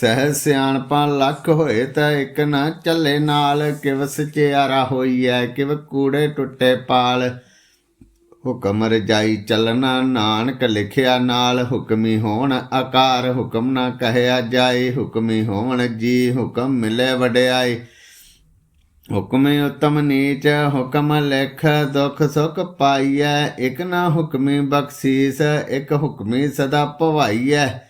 ਸਹਿ ਸਿਆਣਪਾਂ ਲੱਖ ਹੋਏ ਤਾਂ ਇੱਕ ਨਾ ਚੱਲੇ ਨਾਲ, ਕਿਵ ਸਚਿਆਰਾ ਹੋਈਐ, ਕਿਵ ਕੂੜੇ ਟੁੱਟੇ ਪਾਲ। ਹੁਕਮ ਰਜਾਈ ਚੱਲਣਾ ਨਾਨਕ ਲਿਖਿਆ ਨਾਲ, ਹੁਕਮੀ ਹੋਣ ਆਕਾਰ, ਹੁਕਮ ਨਾ ਕਹਿਆ ਜਾਏ, ਹੁਕਮੀ ਹੋਣ ਜੀ ਹੁਕਮ ਮਿਲੇ ਵਡਿਆਈ ਹੁਕਮੇ ਉਤਮ ਨੀਚ, ਹੁਕਮ ਲਿਖ, ਦੁਖ ਸੁਖ ਪਾਈਐ, ਇਕ ਨਾ ਹੁਕਮੀ ਬਖਸ਼ੀਸ, ਇਕ ਹੁਕਮੀ ਸਦਾ ਭਵਾਈਐ।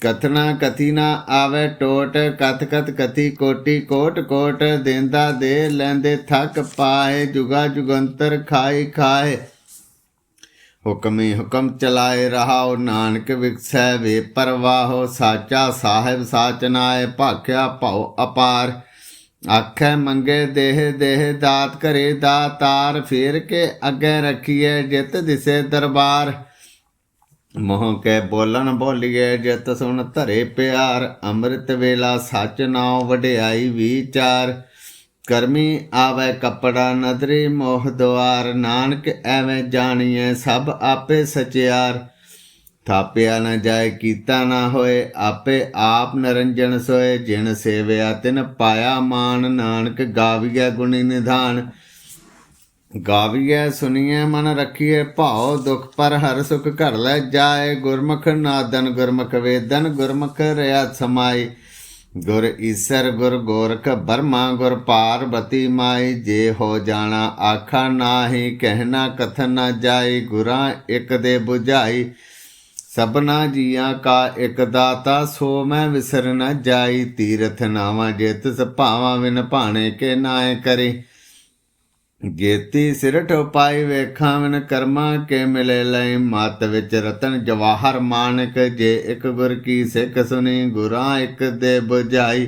ਕਥਨਾ ਕਥੀ ਨਾ ਆਵੇ ਟੋਟ, ਕਥ ਕਥ ਕਥੀ ਕੋਟੀ ਕੋਟ ਕੋਟ ਦੇਂਦਾ ਦੇ ਲੈਂਦੇ ਥੱਕ ਪਾਏ, ਜੁਗਾ ਜੁਗੰਤਰ ਖਾਈ ਖਾਏ। ਹੁਕਮੀ ਹੁਕਮ ਚਲਾਏ ਰਹਾਉ ਨਾਨਕ ਵਿਕਸੈ ਵੇ ਪਰਵਾਹੋ, ਸਾਚਾ ਸਾਹਿਬ ਸਾਚਨਾਏ ਭਾਖਿਆ ਭਉ ਅਪਾਰ। ਆਖੈ ਮੰਗੇ ਦੇਹ ਦੇਹ ਦਾਤ ਕਰੇ ਦਾਤਾਰ, ਫੇਰ ਕੇ ਅੱਗੇ ਰਖੀਏ ਜਿਤ ਦਿਸੇ ਦਰਬਾਰ। ਮੋਹ ਕੈ ਬੋਲਣ ਬੋਲੀਏ, ਜਿਤ ਸੁਣ ਧਰੇ ਪਿਆਰ, ਅੰਮ੍ਰਿਤ ਵੇਲਾ ਸੱਚ ਨਾਉ ਵਡਿਆਈ ਵਿਚਾਰ। ਕਰਮੀ ਆਵੇ ਕਪੜਾ ਨਦਰੀ ਮੋਹ ਦੁਆਰ, ਨਾਨਕ ਐਵੇਂ ਜਾਣੀਐ ਸਭ ਆਪੇ ਸਚਿਆਰ। ਥਾਪਿਆ ਨਾ ਜਾਏ ਕੀਤਾ ਨਾ ਹੋਏ, ਆਪੇ ਆਪ ਨਰੰਜਨ ਸੋਏ। ਜਿਨ ਸੇਵਿਆ ਤਿਨ ਪਾਇਆ ਮਾਨ, ਨਾਨਕ ਗਾਵੀਐ ਗੁਣੀ ਨਿਧਾਨ। ਗਾਵੀਐ ਸੁਣੀਐ ਮਨ ਰਖੀਐ, ਭਾਉ, ਦੁਖ ਪਰ ਹਰ ਸੁਖ ਘਰ ਲੈ ਜਾਏ। ਗੁਰਮੁਖ ਨਾਦਨ ਗੁਰਮੁਖ ਵੇਦਨ, ਗੁਰਮੁਖ ਰਿਆ ਸਮਾਈ। ਗੁਰ ਈਸਰ, ਗੁਰ ਗੋਰਖ ਬਰਮਾ, ਗੁਰ ਪਾਰਬਤੀ ਮਾਈ। ਜੇ ਹੋ ਜਾਣਾ ਆਖਾ ਨਾਹੀ, ਕਹਿਣਾ ਕਥਨ ਨਾ ਜਾਈ। ਗੁਰਾਂ ਇੱਕ ਦੇ 부ਝਾਈ ਸਭਨਾ ਜੀਆਂ ਕਾ ਇੱਕ ਦਾਤਾ, ਸੋ ਮੈਂ ਵਿਸਰ ਨਾ ਜਾਈ। ਤੀਰਥ ਨਾਵਾ ਜੇ ਤਿਸ ਭਾਵਾਂ ਵਿਨ ਭਾਣੇ ਕੇ ਨਾਏ ਕਰੇ। ਗੇਤੀ ਸਿਰਠ ਪਾਈ ਵੇਖਾਂ, ਵਿਨ ਕਰਮਾਂ ਕੇ ਮਿਲੇ ਲੈ ਮਤ ਵਿੱਚ ਰਤਨ ਜਵਾਹਰ ਮਾਨਕ, ਜੇ ਇੱਕ ਗੁਰ ਕੀ ਸਿੱਖ ਸੁਣੀ ਗੁਰਾਂ ਇੱਕ ਦੇ 부ਝਾਈ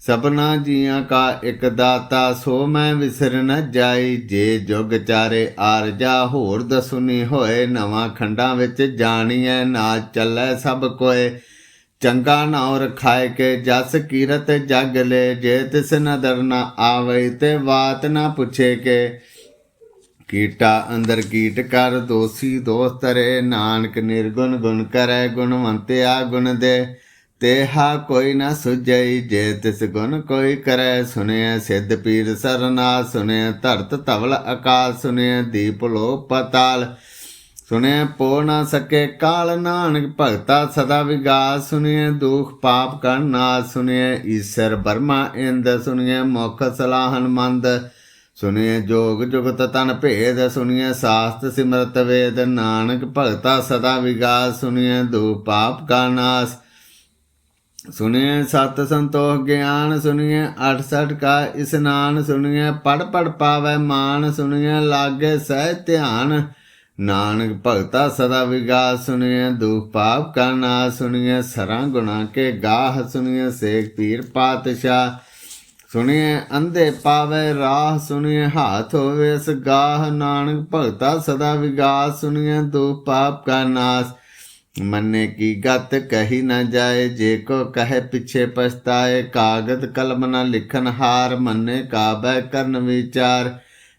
ਸਭਨਾ ਜੀਆਂ ਕਾ ਇੱਕ ਦਾਤਾ, ਸੋ ਮੈਂ ਵਿਸਰ ਨ ਜਾਈ। ਜੇ ਜੁਗ ਚਾਰੇ ਆਰਜਾ, ਹੋਰ ਦਸੁਨੀ ਹੋਏ, ਨਵਾਂ ਖੰਡਾਂ ਵਿੱਚ ਜਾਣੀਐ, ਨਾ ਚੱਲੈ ਸਭ ਕੋਏ। ਚੰਗਾ ਨਾਉ ਰਖਾਏ ਕੇ ਜਸ ਕੀਰਤ ਜਗ ਲੈ, ਜੇ ਤਿਸ ਨਦਰ ਨਾ ਆਵੇ ਤੇ ਬਾਤ ਨਾ ਪੁੱਛੇ ਕੇ। ਕੀਟਾ ਅੰਦਰ ਕੀਟ ਕਰ, ਦੋਸੀ ਦੋਸਤ ਰੇ ਨਾਨਕ ਨਿਰਗੁਣ ਗੁਣ ਕਰੈ, ਗੁਣਵੰਤਿਆ ਗੁਣ ਦੇ। ਤੇਹਾ ਕੋਈ ਨਾ ਸੁਝਈ, ਜੇ ਤਿਸ ਗੁਣ ਕੋਈ ਕਰੈ। ਸੁਨਿਆ ਸਿੱਧ ਪੀਰ ਸਰਨਾ ਸੁਨਿਆ ਧਰਤ ਧਵਲ ਆਕਾਸ਼ ਸੁਨਿਆ ਦੀਪ ਲੋ ਪਤਾਲ। ਸੁਣਿਆ ਪੋ ਨਾ ਸਕੇ ਕਾਲ ਨਾਨਕ, ਭਗਤਾ ਸਦਾ ਵਿਗਾਸ ਸੁਨਿਆ ਦੁਖ ਪਾਪ ਕਰ ਨਾਸ ਸੁਨਿਆ ਈਸ਼ਰ ਬਰਮਾ ਇੰਦ ਸੁਨਿਆ ਮੁਖ ਸਲਾਹਨ ਮੰਦ ਸੁਨਿਆ ਜੋਗ ਜੁਗਤ ਤਨ ਭੇਦ ਸੁਨਿਆ ਸਾਸਤ ਸਿਮਰਤ ਵੇਦ, ਨਾਨਕ, ਭਗਤਾ ਸਦਾ ਵਿਗਾਸ ਸੁਨਿਆ ਦੁਖ ਪਾਪ ਕਾ ਨਾਸ ਸੁਨਿਐ ਸਤ ਸੰਤੋਖ ਗਿਆਨ ਸੁਨਿਐ 68 ਕਾ ਇਸਨਾਨ ਸੁਨਿਐ ਪੜ ਪੜ ਪਾਵੈ ਮਾਨ ਸੁਨਿਐ ਲਾਗੇ ਸਹਿ ਧਿਆਨ ਨਾਨਕ ਭਗਤਾ ਸਦਾ ਵਿਗਾਸ ਸੁਣਿਐ ਦੁਖ ਪਾਪ ਕਾ ਨਾਸ ਸੁਣਿਐ ਸਰਾਂ ਗੁਣਾ ਕੇ ਗਾਹ ਸੁਣਿਐ ਸੇਖ ਪੀਰ ਪਾਤਸ਼ਾਹ ਸੁਣਿਐ ਅੰਧੇ ਪਾਵੈ ਰਾਹ ਸੁਣਿਐ ਹਾਥ ਹੋਵੇ ਇਸ ਨਾਨਕ ਭਗਤਾ ਸਦਾ ਵਿਗਾਸ ਸੁਣਿਐ ਦੁਖ ਪਾਪ ਕਾ ਨਾਸ। ਮੰਨੇ ਕੀ ਗਤ ਕਹੀ ਨਾ ਜਾਏ, ਜੇ ਕੋ ਕਹੇ ਪਿਛੇ ਪਛਤਾਏ, ਕਾਗਦ ਕਲਮ ਨਾ ਲਿਖਨ ਹਾਰ, ਮੰਨੇ ਕਾਬੈ ਕਰਨ ਵਿਚਾਰ।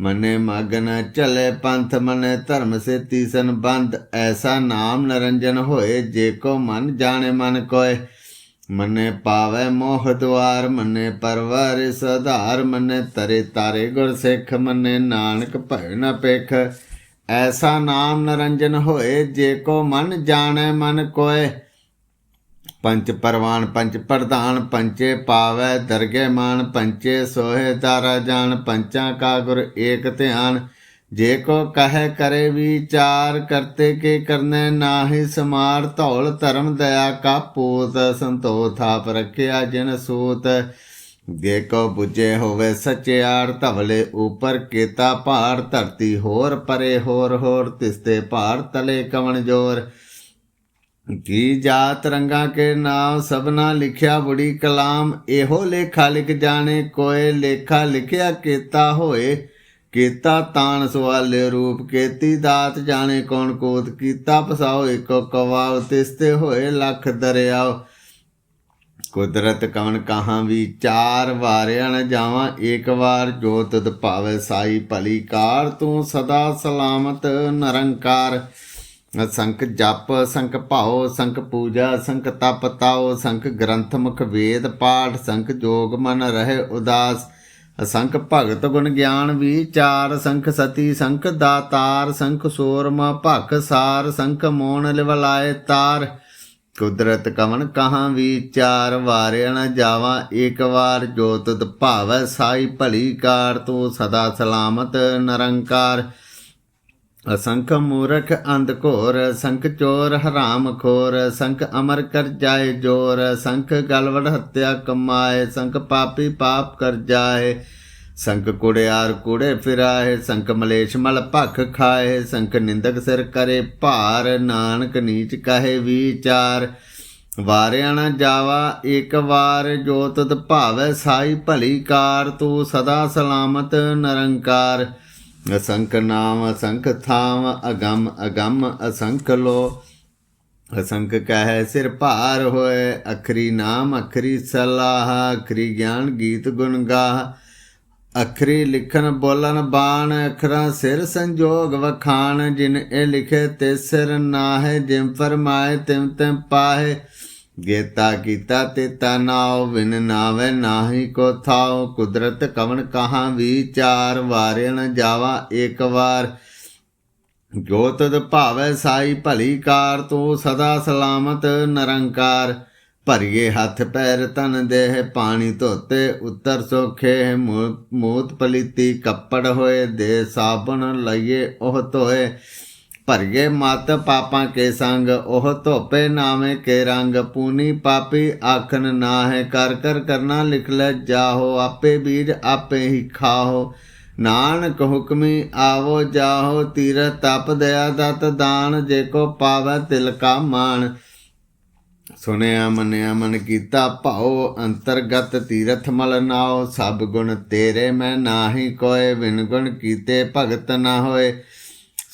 ਮਨੇ ਮਗਨ ਚਲੇ ਪੰਥ, ਮਨੇ ਧਰਮ ਸੇ ਸੰਬੰਧ। ਐਸਾ ਨਾਮ ਨਰੰਜਨ ਹੋਏ, ਜੇ ਕੋ ਮਨ ਜਾਣੇ, ਮਨ ਕੋਏ। ਮਨੇ ਪਾਵੇ ਮੋਹ ਦੁਆਰ, ਮਨੇ ਪਰਵਰ ਸਧਾਰ। ਮਨੇ ਤਰੇ ਤਾਰੇ ਗੁਰ ਸਿੱਖ, ਮਨੇ ਨਾਨਕ ਭੈ ਨ ਪੇਖ ਐਸਾ ਨਾਮ ਨਰੰਜਨ ਹੋਏ, ਜੇ ਕੋ ਮਨ ਜਾਣੇ, ਮਨ ਕੋਏ। ਪੰਚ ਪਰਵਾਨ ਪੰਚ ਪ੍ਰਧਾਨ ਪੰਚੇ ਪਾਵੈ ਦਰਗੇ ਮਾਨ ਪੰਚੇ ਸੋਹੇ ਦਾਰਾ ਜਾਣ ਪੰਚਾਂ ਕਾ ਗੁਰ ਏਕ ਧਿਆਨ। ਜੇ ਕੋ ਕਹੈ ਕਰੇ ਵਿਚਾਰ, ਕਰਤੇ ਕੇ ਕਰਨੇ ਨਾਹੀ ਸਮਾਰ। ਧੌਲ ਧਰਮ ਦਇਆ ਕਾ ਪੂਤ ਸੰਤੋ ਥਾਪ ਰਖਿਆ ਜਿਨ ਸੂਤ। ਜੇ ਕੋ 부ਜੇ ਹੋਵੇ ਸਚਿਆਰ ਧਵਲੇ ਉਪਰ ਕੀਤਾ ਭਾਰ। ਧਰਤੀ ਹੋਰ ਪਰੇ ਹੋਰ ਹੋਰ ਤਿਸਤੇ ਭਾਰ, ਤਲੇ ਕਵਣ ਜੋਰ। ਕੀ ਜਾਤ ਰੰਗਾ ਕੇ ਨਾਮ ਸਭਨਾ ਲਿਖਿਆ ਬੜੀ ਕਲਾਮ, ਇਹੋ ਲੇਖਾ ਲਿਖ ਜਾਣੇ, ਕੋਏ ਲੇਖਾ ਲਿਖਿਆ ਕੀਤਾ ਹੋਏ। ਕੀਤਾ ਤਾਣ ਸਵਾਲੇ ਰੂਪ, ਕੀਤੀ ਦਾਤ ਜਾਣੇ, ਕੌਣ ਕੋਤ ਕੀਤਾ ਪਸਾਓ ਇੱਕੋ ਕਵਾਉ ਤਿਸਤੇ ਹੋਏ ਲੱਖ ਦਰਿਆਓ। ਕੁਦਰਤ ਕਵਨ ਕਹਾਂ ਵਿਚਾਰ ਵਾਰਿਆ ਨ ਜਾਵਾਂ, ਏਕ ਵਾਰ ਜੋ ਭਾਵੇ ਸਾਈ ਭਲੀ ਕਾਰ, ਤੂੰ ਸਦਾ ਸਲਾਮਤ ਨਿਰੰਕਾਰ। ਸੰਖ ਜਪ ਸੰਖ ਭਾਉ ਸੰਖ ਪੂਜਾ ਸੰਖ ਤਪ ਤਾਉ ਸੰਖ ਗ੍ਰੰਥ ਮੁਖ ਵੇਦ ਪਾਠ ਸੰਖ ਜੋਗ ਮਨ ਰਹੇ ਉਦਾਸ। ਸੰਖ ਭਗਤ ਗੁਣ ਗਿਆਨ ਵਿਚਾਰ ਸੰਖ ਸਤੀ ਸੰਖ ਦਾਤਾਰ ਸੰਖ ਸੋਰਮ ਭਖ ਸਾਰ ਸੰਖ ਮੋਨ ਲਿਵਲਾਏ ਤਾਰ। ਕੁਦਰਤ ਕਵਨ ਕਹਾਂ ਵਿਚਾਰ, ਵਾਰਿਆ ਨ ਜਾਵਾ ਏਕ ਵਾਰ। ਜੋ ਤੁਧ ਭਾਵੈ ਸਾਈ ਭਲੀ ਕਾਰ, ਤੂੰ ਸਦਾ ਸਲਾਮਤ ਨਿਰੰਕਾਰ। ਅਸੰਖ ਮੂਰਖ ਅੰਧ ਘੋਰ, ਸੰਖ ਚੋਰ ਹਰਾਮ ਖੋਰ, ਸੰਖ ਅਮਰ ਕਰ ਜਾਏ ਜੋਰ, ਸੰਖ ਗਲਵੜ ਹੱਤਿਆ ਕਮਾਏ, ਸੰਖ ਪਾਪੀ ਪਾਪ ਕਰ ਜਾਏ, ਸੰਖ ਕੁੜਿਆਰ ਕੁੜੇ ਫਿਰਾਏ, ਸੰਖ ਮਲੇਸ਼ ਮਲ ਭਖ ਖਾਏ, ਸੰਖ ਨਿੰਦਕ ਸਿਰ ਕਰੇ ਭਾਰ, ਨਾਨਕ ਨੀਚ ਕਹੇ ਵਿਚਾਰ, ਵਾਰਿਆ ਨ ਜਾਵਾ ਇੱਕ ਵਾਰ, ਜੋ ਤਦ ਭਾਵੈ ਸਾਈ ਭਲੀ ਕਾਰ, ਤੂੰ ਸਦਾ ਸਲਾਮਤ ਨਿਰੰਕਾਰ। ਅਸੰਖ ਨਾਮ ਅਸੰਖ ਥਾਮ ਅਗੰਮ ਅਗੰਮ ਅਸੰਖ ਲੋ ਅਸੰਖ ਕਹੈ ਸਿਰ ਭਾਰ ਹੋਏ, ਅਖਰੀ ਨਾਮ, ਅਖਰੀ ਸਲਾਹ, ਅਖਰੀ ਗਿਆਨ ਗੀਤ ਗੁਣ ਗਾਹ। ਅਖਰੀ ਲਿਖਨ ਬੋਲਨ ਬਾਣ, ਅਖਰਾਂ ਸਿਰ ਸੰਜੋਗ ਵਖਾਣ। ਜਿਨ ਇਹ ਲਿਖੇ ਤੇ ਸਿਰ ਨਾਹਿ ਜਿਮ ਫਰਮਾਏ ਤਿਮ ਤਿਮ ਪਾਹੇ। ਗੇਤਾ ਕੀਤਾ ਤੇ ਨਾਉ ਵਿਨ ਨਾਵੇ ਨਾਹੀ ਕੋ ਥਾਉ। ਕੁਦਰਤ ਕਵਣ ਕਹਾਂ ਵਿਚਾਰ ਵਾਰਿਣ ਜਾਵਾ ਏਕ ਵਾਰ। ਜੋ ਤਦ ਭਾਵੈ ਸਾਈ ਭਲੀ ਕਾਰ, ਤੂੰ ਸਦਾ ਸਲਾਮਤ ਨਰੰਕਾਰ। ਭਰੀਏ ਹੱਥ ਪੈਰ ਤਨ ਦੇਹ, ਪਾਣੀ ਧੋਤੇ ਉੱਤਰ ਸੋਖੇ। ਮੂਤ ਪਲੀਤੀ ਕੱਪੜ ਹੋਏ, ਦੇ ਸਾਬਣ ਲਈਏ ਉਹ ਧੋਏ। ਭਰਗੇ ਮਤ ਪਾਪਾਂ ਕੇ ਸੰਗ, ਉਹ ਧੋਪੇ ਨਾਵੇਂ ਕੇ ਰੰਗ। ਪੂਨੀ ਪਾਪੀ ਆਖਨ ਨਾਹਿ, ਕਰ ਕਰ ਕਰਨਾ ਲਿਖ ਲੈ ਜਾਹੋ, ਆਪੇ ਬੀਜ ਆਪੇ ਹੀ ਖਾਹੋ। ਨਾਨਕ ਹੁਕਮੀ ਆਵੋ ਜਾਹੋ ਤੀਰ ਤਪ ਦਇਆ ਦਤ ਦਾਨ, ਜੇ ਕੋ ਪਾਵੈ ਤਿਲ ਕਾ ਮਾਨ ਸੁਨਿਆ ਮੰਨਿਆ ਮਨ ਕੀਤਾ ਭਾਉ, ਅੰਤਰਗਤ ਤੀਰਥ ਮਲ ਨਾਓ ਸਭ ਗੁਣ ਤੇਰੇ ਮੈਂ ਨਾਹੀ ਕੋਏ ਵਿਨ ਗੁਣ ਕੀਤੇ ਭਗਤ ਨਾ ਹੋਏ।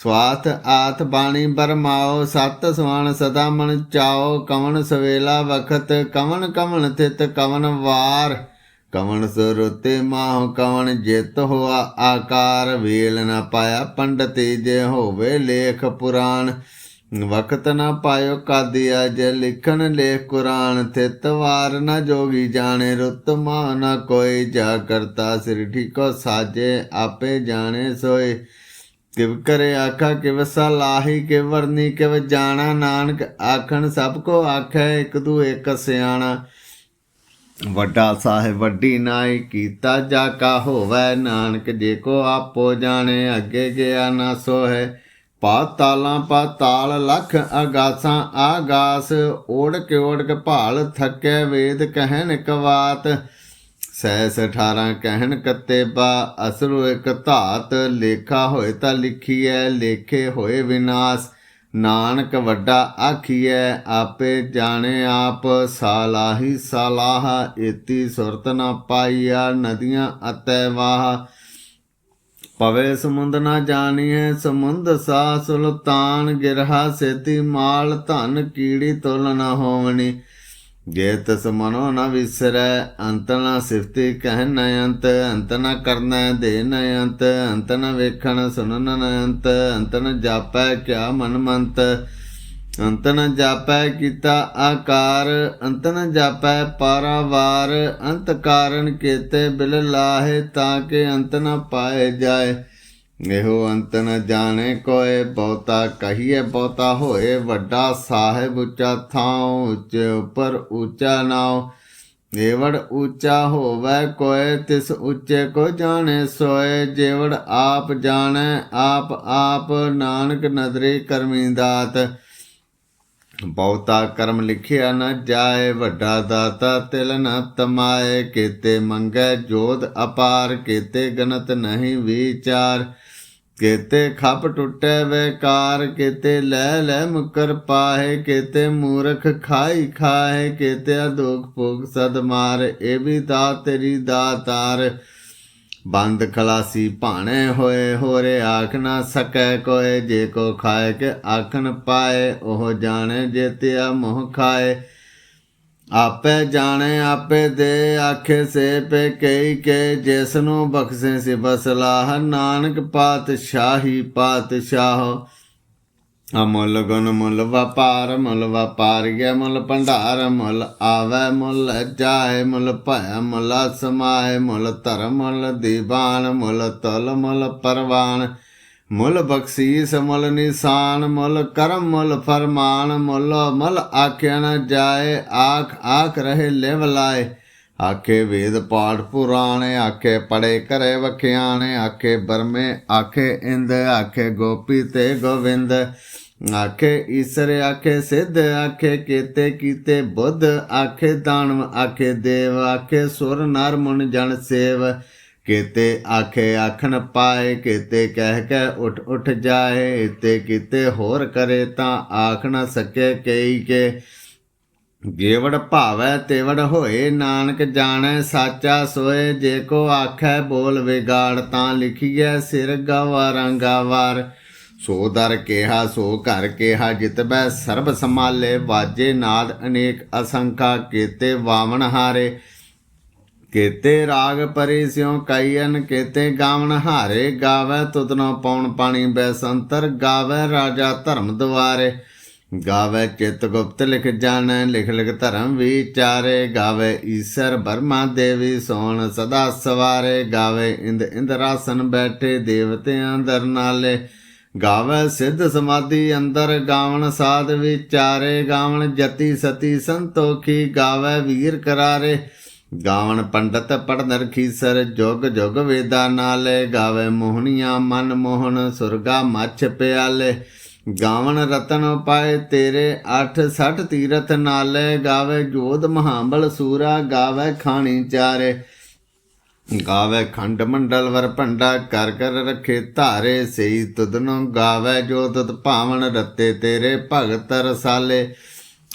ਸਵਾਥ ਆਥ ਬਾਣੀ ਬਰਮਾਓ, ਸਤ ਸਵਾਨ ਸਦਾ ਮਨ ਚਾਓ, ਕਵਣ ਸਵੇਲਾ ਵਖਤ, ਕਵਣ ਕਵਣ ਥਿਤ ਕਵਣ ਵਾਰ। ਕਵਣ ਸੁਰਤੇ ਮਾਹ ਕਵਨ ਜਿਤ ਹੋਆ ਆਕਾਰ। ਵੇਲ ਨ ਪਾਇਆ ਪੰਡਤੇ ਜੇ ਹੋਵੇ ਲੇਖ ਪੁਰਾਣ। ਵਕਤ ਨਾ ਪਾਇਓ ਕਾਦਿਆ ਜੇ ਲਿਖਣ ਲੇਖ ਕੁਰਾਨ। ਥਿਤ ਵਾਰ ਨਾ ਜੋਗੀ ਜਾਣੇ, ਰੁੱਤ ਮਾ ਨਾ ਕੋਈ। ਜਾ ਕਰਤਾ ਸਿਰ ਠੀਕੋ ਸਾਜੇ, ਆਪੇ ਜਾਣੇ ਸੋਏ। ਕਿਵ ਕਰੇ ਆਖਾ, ਕਿਵ ਸਲਾਹੀ ਕਿ ਵਰਨੀ, ਕਿਵ ਜਾਣਾ, ਨਾਨਕ ਆਖਣ, ਸਭ ਕੋ ਆਖੈ, ਇੱਕ ਦੂ ਇਕ ਸਿਆਣਾ। ਵੱਡਾ ਸਾਹਿਬ ਵੱਡੀ ਨਾਈ, ਕੀਤਾ ਜਾ ਕਾ ਹੋਵੇ, ਨਾਨਕ ਜੇ ਕੋ ਆਪੋ ਜਾਣੇ, ਅੱਗੇ ਗਿਆ ਨਾ ਸੋਹੈ। ਪਾਤਾਲਾਂ ਪਾਤਾਲ ਲਖ ਆਗਾਸਾਂ ਆਗਾਸ ਓੜ ਕੇ ਓੜ ਕੇ ਭਾਲ ਥੱਕੇ ਵੇਦ ਕਹਿਣ ਕਵਾਤ ਸੈਸ 18 ਕਹਿਣ ਕੱਤੇ ਬਾ, ਅਸਰੂ ਇਕ ਧਾਤ, ਲੇਖਾ ਹੋਏ ਤਾਂ ਲਿਖੀਐ, ਲੇਖੇ ਹੋਏ ਵਿਨਾਸ਼। ਨਾਨਕ ਵੱਡਾ ਆਖੀਐ, ਆਪੇ ਜਾਣੇ ਆਪ, ਸਾਲਾਹੀ ਸਾਲਾਹ, ਏਤੀ ਸੁਰਤ ਨਾ ਪਾਈਆ, ਨਦੀਆਂ ਅਤੈ ਵਾਹ। ਪਵੇ ਸਮੁੰਦ ਨਾ ਜਾਣੀਐ, ਸਮੁੰਦ ਸਾ ਸੁਲਤਾਨ, ਗਿਰਹਾ ਸੇਤੀ ਮਾਲ, ਧਨ ਕੀੜੀ ਤੁਲ ਨਾ ਹੋਵਣੀ। ਜੇ ਤਸ ਮਨੋ ਨ ਵਿਸਰੈ, ਅੰਤ ਨ ਸਿਫਤੀ ਕਹਿ ਨ ਅੰਤ ਅੰਤ ਨ ਕਰਨਾ ਦੇ ਨ ਅੰਤ ਅੰਤ ਨ ਵੇਖਣ ਸੁਣਨ ਨ ਅੰਤ ਅੰਤ ਨ ਜਾਪੈ ਕਿਆ ਮਨ ਮੰਤ। ਅੰਤ ਨ ਜਾਪੈ ਕੀਤਾ ਆਕਾਰ, ਅੰਤ ਨ ਜਾਪੈ ਪਾਰਾਵਾਰ ਅੰਤ ਕਾਰਨ ਕੀਤੇ ਬਿਲ ਲਾਹੇ ਤਾਂ ਕਿ ਅੰਤ ਨ ਪਾਏ ਜਾਏ। ਇਹੋ ਅੰਤ ਨ ਜਾਣੇ, ਕੋਏ ਬਹੁਤਾ ਕਹੀਏ, ਬਹੁਤਾ ਹੋਏ ਵੱਡਾ ਸਾਹਿਬ ਉੱਚਾ ਥਾਉ, ਉੱਚੇ ਉਪਰ ਉੱਚਾ ਨਾਉ। ਏਵੜ ਉੱਚਾ ਹੋਵੇ ਕੋਏ, ਤਿਸ ਉੱਚੇ ਕੋ ਜਾਣੇ ਸੋਏ। ਜੇਵੜ ਆਪ ਜਾਣੈ, ਆਪ ਆਪ ਨਾਨਕ ਨਦਰੇ ਕਰਮੀ ਦਾਤ। ਬਹੁਤਾ ਕਰਮ ਲਿਖਿਆ ਨਾ ਜਾਏ, ਵੱਡਾ ਦਾਤਾ ਤਿਲ ਨ ਤਮਾਏ। ਕੀਤੇ ਮੰਗੈ ਜੋਧ ਅਪਾਰ, ਕੀਤੇ ਗਨਤ ਨਹੀਂ ਵਿਚਾਰ। ਕੀਤੇ ਖੱਪ ਟੁੱਟੇ ਵੇਕਾਰ, ਕੀਤੇ ਲੈ ਲੈ ਮੁਕਰ ਪਾਹੇ, ਕੀਤੇ ਮੂਰਖ ਖਾਈ ਖਾਏ ਕੀਤੇ ਦੁਖ ਭੋਗ ਸਦ ਮਾਰ, ਇਹ ਵੀ ਦਾ ਤੇਰੀ ਦਾਤਾਰ। ਬੰਦ ਖਲਾਸੀ ਭਾਣੇ ਹੋਏ, ਹੋਰੇ ਆਖ ਨਾ ਸਕੈ ਕੋਏ, ਜੇ ਕੋ ਖਾਏ ਕੇ ਆਖਣ ਪਾਏ, ਉਹ ਜਾਣੇ ਜੇ ਤਿਆ ਮੋਹ ਖਾਏ। ਆਪੇ ਜਾਣੇ, ਆਪੇ ਦੇ ਆਖੇ ਸੇ ਪੇ ਕਈ ਕੇ ਜਿਸ ਨੂੰ ਬਖਸ਼ੇ ਸੇ ਬਸਲਾਹ ਨਾਨਕ ਪਾਤਸ਼ਾਹੀ ਪਾਤਸ਼ਾਹ। ਅਮੁੱਲ ਗੁਣ ਮੁੱਲ ਵਪਾਰ, ਮੁੱਲ ਵਪਾਰੀਏ ਮੁੱਲ ਭੰਡਾਰ, ਮੁੱਲ ਆਵੈ, ਮੁੱਲ ਜਾਏ, ਮੁੱਲ ਭੈ ਮੁਲ ਸਮਾਏ, ਮੁੱਲ ਧਰਮ, ਮੁੱਲ ਦੀਵਾਨ, ਮੁੱਲ ਤਲ, ਮੁੱਲ ਪਰਵਾਨ। ਮੁੱਲ ਬਖਸ਼ੀਸ, ਮੁੱਲ ਨਿਸ਼ਾਨ, ਮੁੱਲ ਕਰਮ, ਮੁੱਲ ਫਰਮਾਨ, ਮੁੱਲ ਮੁੱਲ ਆਖਿਆ ਨ ਜਾਏ, ਆਖ ਆਖ ਰਹੇ ਲਿਵ ਲਾਏ। ਆਖੇ ਵੇਦ ਪਾਠ ਪੁਰਾਣੇ, ਆਖੇ ਪੜੇ ਕਰੇ ਵਖਿਆਣੇ, ਆਖੇ ਬਰਮੇ, ਆਖੇ ਇੰਦ, ਆਖੇ ਗੋਪੀ ਤੇ ਗੋਵਿੰਦ। ਆਖੇ ਈਸਰ, ਆਖੇ ਸਿੱਧ, ਆਖੇ ਕੀਤੇ ਕੀਤੇ ਬੁੱਧ, ਆਖੇ ਦਾਨਵ, ਆਖੇ ਦੇਵ, ਆਖੇ ਸੁਰ ਨਰ ਮੁਨ ਜਨ ਸੇਵ। ਕੀਤੇ ਆਖੇ ਆਖਣ ਪਾਏ, ਕੀਤੇ ਕਹਿ ਕੇ ਉਠ ਉਠ ਜਾਏ, ਤੇ ਕੀਤੇ ਹੋਰ ਕਰੇ ਤਾਂ ਆਖ ਨਾ ਸਕੇ ਕਈ ਕੇ। ਜੇਵੜ ਭਾਵੈ ਤੇਵੜ ਹੋਏ, ਨਾਨਕ ਜਾਣੈ ਸਾਚਾ ਸੋਏ, ਜੇ ਕੋ ਆਖੈ ਬੋਲ ਵਿਗਾੜ ਤਾਂ ਲਿਖੀਐ ਸਿਰ ਗਵਾਰਾਂ ਗਵਾਰ ਸੋ ਦਰ ਕਿਹਾ, ਸੋ ਘਰ ਕਿਹਾ ਜਿਤਬੈ ਸਰਬ ਸਮਾਲੇ ਵਾਜੇ ਨਾਦ ਅਨੇਕ ਅਸੰਖਾ ਕੀਤੇ ਵਾਵਣ ਹਾਰੇ। ਕੇਤੇ ਰਾਗ ਪਰੇ ਸਿਉ ਕਈਨ ਕੀਤੇ ਗਾਵਨ ਹਾਰੇ ਗਾਵੇ ਤੁਤਨੋ ਪੌਣ ਪਾਣੀ ਬੈਸੰਤਰ, ਗਾਵੇ ਰਾਜਾ ਧਰਮ ਦੁਆਰੇ। ਗਾਵੇ ਚਿਤ ਗੁਪਤ ਲਿਖ ਜਾਣੈ, ਲਿਖ ਲਿਖ ਧਰਮ ਵਿਚਾਰੇ। ਗਾਵੇ ਈਸ਼ਰ ਬਰਮਾ ਦੇਵੀ ਸੋਣ ਸਦਾ ਸਵਾਰੇ। ਗਾਵੇ ਇੰਦ ਇੰਦਰਾਸਨ ਬੈਠੇ ਦੇਵਤਿਆਂ ਦਰ ਨਾਲੇ। ਗਾਵੇ ਸਿੱਧ ਸਮਾਧੀ ਅੰਦਰ ਗਾਵਣ ਸਾਧ ਵਿਚਾਰੇ। ਗਾਵਣ ਜਤੀ ਸਤੀ ਸੰਤੋਖੀ, ਗਾਵੇ ਵੀਰ ਕਰਾਰੇ। ਗਾਵਣ ਪੰਡਤ ਪੜਨ ਰਖੀਸਰ ਜੁਗ ਜੁਗ ਵੇਦਾ ਨਾਲੇ, ਗਾਵੇ ਮੋਹਣੀਆਂ ਮਨ ਮੋਹਨ, ਸੁਰਗਾ ਮੱਛ ਪਿਆਲੇ। ਗਾਵਣ ਰਤਨ ਪਾਏ ਤੇਰੇ 8 60 ਤੀਰਥ ਨਾਲੇ। ਗਾਵੇ ਜੋਧ ਮਹਾਬਲ ਸੂਰਾ, ਗਾਵੇ ਖਾਣੀ ਚਾਰੇ। ਗਾਵੇ ਖੰਡ ਮੰਡਲ ਵਰ ਭੰਡਾ, ਕਰ ਕਰ ਰਖੇ ਧਾਰੇ। ਸਈ ਤੁਧਨੋਂ ਗਾਵੇ ਜੋ ਤੁਧ ਭਾਵਨ ਰਤੇ ਤੇਰੇ ਭਗਤ ਰਸਾਲੇ।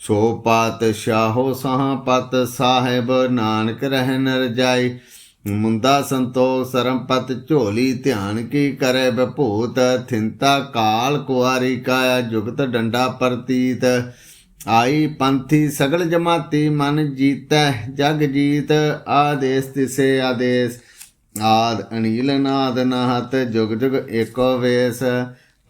ਸੋ ਪਾਤਸ਼ਾਹੋ ਸਾਹ ਪਤ ਸਾਹਿਬ, ਨਾਨਕ ਰਹਿਨ ਰਜਾਈ ਮੁੰਦਾ ਸੰਤੋ ਸਰਮਪਤ ਝੋਲੀ, ਧਿਆਨ ਕੀ ਕਰੇ ਬਭੂਤ? ਥਿੰਤਾ ਕਾਲ ਕੁਆਰੀ ਕਾਇਆ, ਜੁਗਤ ਡੰਡਾ ਪ੍ਰਤੀਤ। ਆਈ ਪੰਥੀ ਸਗਲ ਜਮਾਤੀ, ਮਨ ਜੀਤੈ ਜਗ ਜੀਤ। ਆਦੇਸ ਤਿਸੇ ਆਦੇਸ, ਆਦ ਅਨੀਲ ਨਾਦ ਨਾਹਤ, ਜੁਗ ਜੁਗ ਏਕੋ ਵੇਸ।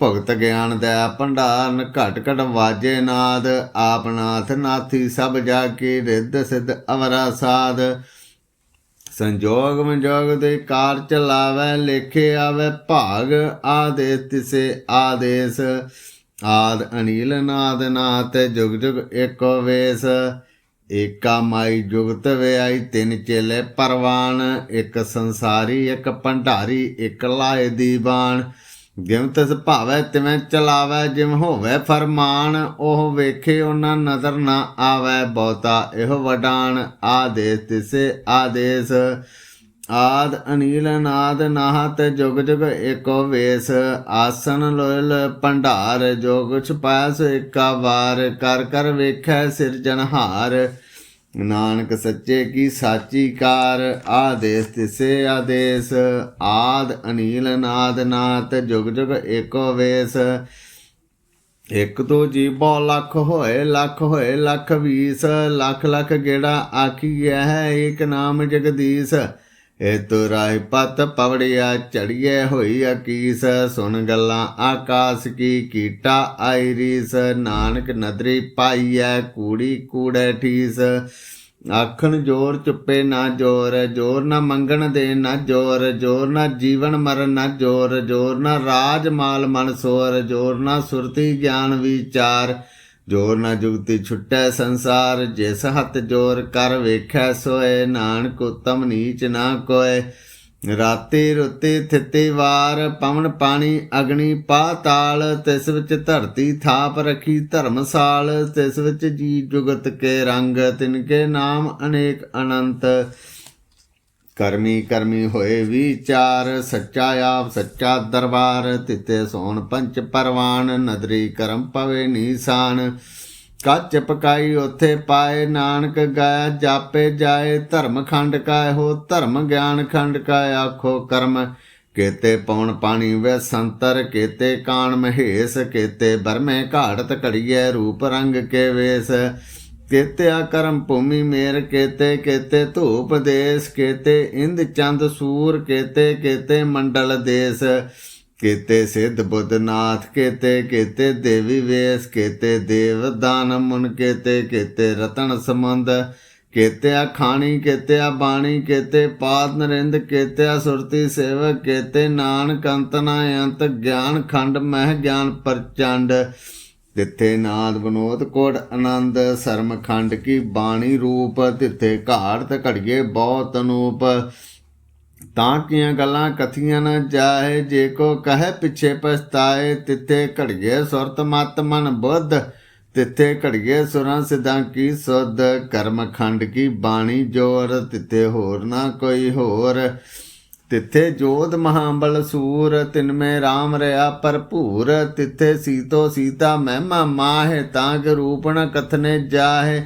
ਭਗਤ ਗਿਆਨ ਦਾ ਭੰਡਾਰਨ ਘਟ ਘਟ ਵਾਜੇ ਨਾਦ, ਆਪ ਨਾਥ ਨਾਥੀ ਸਭ ਜਾ ਕੇ ਰਿੱਧ ਸਿੱਧ ਅਵਰਾ ਸਾਧ। ਸੰਜੋਗ ਵਿਜੋਗ ਦੇ ਕਾਰ ਚਲਾਵੇ ਲੇਖੇ ਆਵੇ ਭਾਗ, ਆਦੇਸ ਤਿਸੇ ਆਦੇਸ। ਆਦ ਅਨੀਲ ਨਾਦ ਨਾਥ, ਜੁਗ ਜੁਗ ਏਕੋ ਵੇਸ। ਏਕਾ ਮਾਈ ਜੁਗਤ ਵਿਆਈ, ਤਿੰਨ ਚੇਲੇ ਪਰਵਾਨ। ਇੱਕ ਸੰਸਾਰੀ, ਇੱਕ ਭੰਡਾਰੀ, ਇੱਕ ਲਾਏ ਦੀਵਾਨ। ਜਿਵੇਂ ਤਿਸ ਭਾਵੈ ਤਿਵੇਂ ਚਲਾਵੈ, ਜਿਵੇਂ ਹੋਵੇ ਫਰਮਾਨ, ਉਹ ਵੇਖੇ ਉਹਨਾਂ ਨਜ਼ਰ ਨਾ ਆਵੈ ਬਹੁਤਾ, ਇਹੋ ਵਡਾਨ ਆਦੇਸ ਤਿਸੇ ਆਦੇਸ। ਆਦ ਅਨੀਲ ਨਾਦ ਨਾਹਤ ਜੁਗ ਜੁਗ ਏਕੋ ਵੇਸ। ਆਸਨ ਲੋਇਲ ਭੰਡਾਰ, ਜੋ ਕੁਛ ਪਾਇਆ ਸੋ ਏਕਾ ਵਾਰ, ਕਰ ਕਰ ਵੇਖੈ ਸਿਰਜਣਹਾਰ। ਨਾਨਕ ਸੱਚੇ ਕੀ ਸਾਚੀ ਕਾਰ ਆਦੇਸ, ਤਿਸੇ ਆਦੇਸ, ਆਦ ਅਨੀਲ ਨਾਦ ਨਾਤ, ਜੁਗ ਜੁਗ ਏਕੋ ਵੇਸ। ਇੱਕ ਤੋਂ ਜੀਬੋ ਲੱਖ ਹੋਏ ਲੱਖ ਹੋਏ, ਲੱਖ ਵੀਸ, ਲੱਖ ਲੱਖ ਗੇੜਾ ਆਖੀ ਹੈ, ਏਕ ਨਾਮ ਜਗਦੀਸ਼। ਏ ਤੁਰਾਇ ਪਤ ਪਵੜਿਆ ਚੜੀਏ ਹੋਈ ਅਕੀਸ, ਸੁਣ ਗੱਲਾਂ ਆਕਾਸ ਕੀ ਕੀਟਾ ਆਈ ਰੀਸ ਨਾਨਕ ਨਦਰੀ ਪਾਈਐ ਕੂੜੀ ਕੂੜੈ ਠੀਸ। ਆਖਣ ਜੋਰ ਚੁੱਪੇ ਨਾ ਜੋਰ ਜੋਰ ਨਾ ਮੰਗਣ ਦੇ ਨਾ ਜੋਰ ਜੋਰ ਨਾ ਜੀਵਨ ਮਰਨ ਨਾ ਜੋਰ ਜੋਰ ਨਾ ਰਾਜ ਮਾਲ ਮਨ ਸੋਰ, ਜੋਰ ਨਾ ਸੁਰਤੀ ਗਿਆਨ ਵਿਚਾਰ। ਜੋਰ ਨਾ ਜੁਗਤੀ ਛੁੱਟੈ ਸੰਸਾਰ ਜਿਸ ਹੱਥ ਜੋਰ ਕਰ ਵੇਖੈ ਸੋਏ, ਨਾਨਕ ਉਤਮ ਨੀਚ ਨਾ ਕੋਏ। ਰਾਤੀ ਰੁੱਤੀ ਥਿੱਤੇ ਵਾਰ, ਪਵਨ ਪਾਣੀ ਅਗਨੀ ਪਾਤਾਲ ਤਿਸ ਵਿੱਚ ਧਰਤੀ ਥਾਪ ਰਖੀ ਧਰਮਸਾਲ। ਤਿਸ ਵਿੱਚ ਜੀ ਜੁਗਤ ਕੇ ਰੰਗ ਤਿਨਕੇ ਨਾਮ ਅਨੇਕ ਅਨੰਤ। ਕਰਮੀ ਕਰਮੀ ਹੋਏ ਵਿਚਾਰ, ਸੱਚਾ ਆਪ, ਸੱਚਾ ਦਰਬਾਰ, ਤਿਤੇ ਸੋਣ ਪੰਚ ਪਰਵਾਨ, ਨਦਰੀ ਕਰਮ ਪਵੇ ਨੀਸਾਨ। ਕੱਚ ਪਕਾਈ ਉਥੇ ਪਾਏ ਨਾਨਕ, ਗਾਇਆ ਜਾਪੇ ਜਾਏ, ਧਰਮ ਖੰਡ ਕਾ ਹੋ ਧਰਮ, ਗਿਆਨ ਖੰਡ ਕਾ ਆਖੋ ਕਰਮ। ਕੇਤੇ ਪਵਨ ਪਾਣੀ ਵੈ ਸੰਤਰ, ਕੇਤੇ ਕਾਣ ਮਹੇਸ਼, ਕੇਤੇ ਬਰਮੇ ਘਾੜਤ ਘੜੀਏ ਰੂਪ ਰੰਗ ਕੇ ਵੇਸ। ਕੇਤੇ ਕਰਮ ਭੂਮੀ ਮੇਰ ਕੇਤੇ ਕੇਤੇ ਧੂਪ ਦੇਸ, ਕੇਤੇ ਇੰਦ ਚੰਦ ਸੂਰ, ਕੇਤੇ ਕੇਤੇ ਮੰਡਲ ਦੇਸ। ਕੇਤੇ ਸਿੱਧ ਬੁੱਧਨਾਥ, ਕੇਤੇ ਕੇਤੇ ਦੇਵੀ ਵੇਸ, ਕੇਤੇ ਦੇਵ ਦਾਨ ਮੁਨ, ਕੇਤੇ ਕੇਤੇ ਰਤਨ ਸਮੰਦ। ਕੇਤਿਆ ਖਾਣੀ ਕੇਤੇ ਬਾਣੀ, ਕੇਤੇ ਪਾਦ ਨਰਿੰਦ ਕੇਤੇ ਸੁਰਤੀ ਸੇਵਕ, ਕੇਤੇ ਨਾਨਕ ਅੰਤ ਨਾ ਅੰਤ, ਗਿਆਨ ਖੰਡ ਮਹਿ ਗਿਆਨ ਪ੍ਰਚੰਡ। ਤਿੱਥੇ ਨਾਦ ਬਨੋਦ ਕੋੜ ਆਨੰਦ, ਸਰਮ ਖੰਡ ਕੀ ਬਾਣੀ ਰੂਪ ਤਿੱਥੇ ਘਾੜਤ ਘੜੀਏ ਬਹੁਤ ਅਨੂਪ। ਤਾਂ ਕੀਆਂ ਗੱਲਾਂ ਕਥੀਆਂ ਨਾ ਜਾਏ, ਜੇ ਕੋ ਕਹੇ ਪਿਛੇ ਪਛਤਾਏ, ਤਿੱਥੇ ਘੜੀਏ ਸੁਰਤ ਮਤ ਮਨ ਬੁੱਧ, ਤਿੱਥੇ ਘੜੀਏ ਸੁਰਾਂ ਸਿਧਾਂ ਕੀ ਸੁਧ, ਕਰਮ ਖੰਡ ਕੀ ਬਾਣੀ ਜੋਰ, ਤਿੱਥੇ ਹੋਰ ਨਾ ਕੋਈ ਹੋਰ। ਤਿੱਥੇ ਜੋਧ ਮਹਾਬਲ ਸੂਰ ਤਿਨਮੇ RAM ਰਿਆ ਭਰਪੂਰ, ਤਿੱਥੇ ਸੀਤੋ ਸੀਤਾ ਮਹਿਮਾ ਮਾਹੇ, ਤਾਂ ਕਿ ਰੂਪ ਨ ਕਥਨੇ ਜਾਹੇ,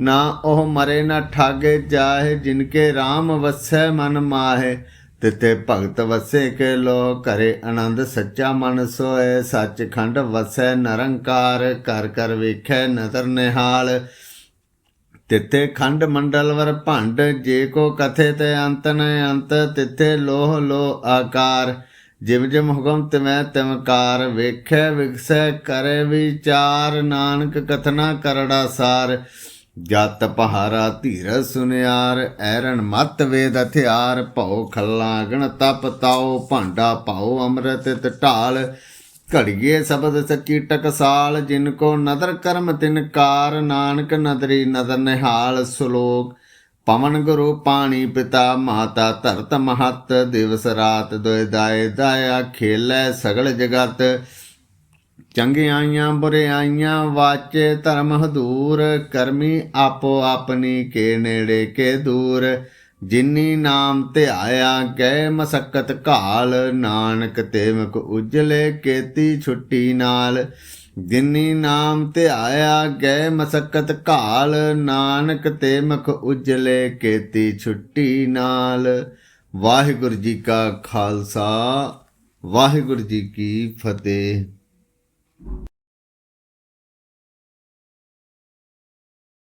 ਨਾ ਉਹ ਮਰੇ ਨਾ ਠਾਗੇ ਜਾਹੇ ਜਿਨਕੇ RAM ਵਸੈ ਮਨ ਮਾਹੇ, ਤਿੱਥੇ ਭਗਤ ਵਸੇ ਕੇ ਲੋ ਕਰੇ ਆਨੰਦ ਸੱਚਾ ਮਨ ਸੋਏ ਸੱਚ ਖੰਡ ਵਸੈ ਨਿਰੰਕਾਰ ਕਰ ਕਰ ਵੇਖੈ ਨਦਰ ਨਿਹਾਲ ਤਿੱਥੇ ਖੰਡ ਮੰਡਲ ਵਰ ਭੰਡ, ਜੇ ਕੋ ਕਥੇ ਤੇ ਅੰਤ ਨ ਅੰਤ, ਤਿੱਥੇ ਲੋਹ ਲੋ ਆਕਾਰ। ਜਿਮ ਜਿਮ ਹੁਕਮ ਤਿਵੈ ਤਿਵਕਾਰ ਵੇਖੈ ਵਿਗਸੈ ਕਰੇ ਵਿਚਾਰ, ਨਾਨਕ ਕਥਨਾ ਕਰੜਾ ਸਾਰ। ਜਤ ਪਹਾਰਾ ਧੀਰ ਸੁਨਿਆਰ, ਐਰਣ ਮਤ ਵੇਦ ਹਥਿਆਰ, ਭਉ ਖੱਲਾ ਗਣ ਤਪ ਤਾਉ, ਭਾਂਡਾ ਪਾਉ ਅੰਮ੍ਰਿਤ ਢਾਲ। ਘੜੀਏ ਸ਼ਬਦ ਸੱਚੀ ਟਕਸਾਲ, ਜਿਨ ਕੋ ਨਦਰ ਕਰਮ ਤਿਨ ਕਾਰ, ਨਾਨਕ ਨਦਰੀ ਨਦਰ ਨਿਹਾਲ ਸ਼ਲੋਕ। ਪਵਨ ਗੁਰੂ ਪਾਣੀ ਪਿਤਾ ਮਾਤਾ ਧਰਤ ਮਹਤ, ਦਿਵਸ ਰਾਤ ਦੋਇ ਦਾਏ ਦਾਇਆ ਖੇਲੇ ਸਗਲ ਜਗਤ। ਚੰਗਿਆਈਆਂ ਬੁਰਿਆਈਆਂ ਵਾਚੇ ਧਰਮ ਹਦੂਰ, ਕਰਮੀ ਆਪੋ ਆਪਣੀ ਕੇ ਨੇੜੇ ਕੇ ਦੂਰ। ਜਿਨੀ ਨਾਮ ਧਿਆਇਆ ਗਏ ਮਸਕਤ ਘਾਲ, ਨਾਨਕ ਤੇ ਉਜਲੇ ਕੇਤੀ ਛੁੱਟੀ ਨਾਲ। ਜਿਨੀ ਨਾਮ ਧਿਆਇਆ ਗਏ ਮਸਕਤ ਘਾਲ, ਨਾਨਕ ਤੇ ਉਜਲੇ ਕੇਤੀ ਛੁੱਟੀ ਨਾਲ। ਵਾਹਿਗੁਰੂ ਜੀ ਕਾ ਖਾਲਸਾ, ਵਾਹਿਗੁਰੂ ਜੀ ਕੀ ਫਤਿਹ।